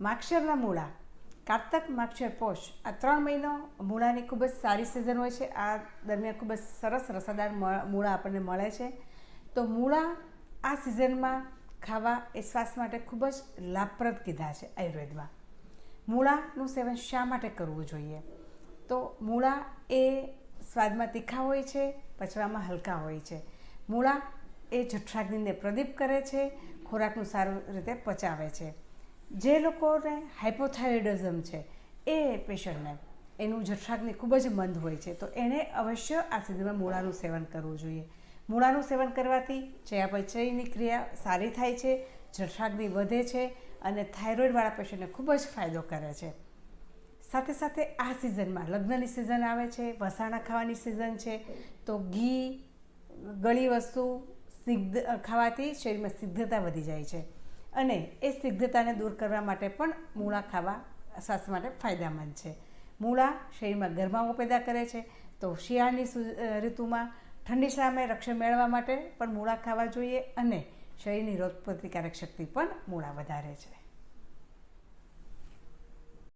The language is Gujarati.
માક્ષરના મૂળા. કારતક માક્ષર પોષ. આ ત્રણ મહિનો મૂળાની ખૂબ જ સારી સિઝન હોય છે. આ દરમિયાન ખૂબ જ સરસ રસાદાર મૂળા આપણને મળે છે. તો મૂળા આ સિઝનમાં ખાવા એ શ્વાસ માટે ખૂબ જ લાભપ્રદ કીધા છે આયુર્વેદમાં. મૂળાનું સેવન શા માટે કરવું જોઈએ? તો મૂળા એ સ્વાદમાં તીખા હોય છે, પચવામાં હલકા હોય છે. મૂળા એ જઠરાગ્નિને પ્રદીપ કરે છે, ખોરાકનું સારું રીતે પચાવે છે. જે લોકોને હાઇપોથાઇરોઇડિઝમ છે, એ પેશન્ટને, એનું જઠરાગ્નિ ખૂબ જ મંદ હોય છે. તો એણે અવશ્ય આ સિઝનમાં મૂળાનું સેવન કરવું જોઈએ. મૂળાનું સેવન કરવાથી ચયાપચયની ક્રિયા સારી થાય છે, જઠરાગ્નિ વધે છે અને થાઇરોઇડવાળા પેશન્ટને ખૂબ જ ફાયદો કરે છે. સાથે સાથે આ સિઝનમાં લગ્નની સિઝન આવે છે, વસાણા ખાવાની સિઝન છે, તો ઘી, ગળી વસ્તુ સિદ્ધ ખાવાથી શરીરમાં સિદ્ધતા વધી જાય છે. અને એ સ્નિગ્ધતાને દૂર કરવા માટે પણ મૂળા ખાવા સ્વાસ્થ્ય માટે ફાયદામંદ છે. મૂળા શરીરમાં ગરમાવો પેદા કરે છે. તો શિયાળની ઋતુમાં ઠંડી સામે રક્ષણ મેળવવા માટે પણ મૂળા ખાવા જોઈએ અને શરીરની રોગ પ્રતિકારક શક્તિ પણ મૂળા વધારે છે.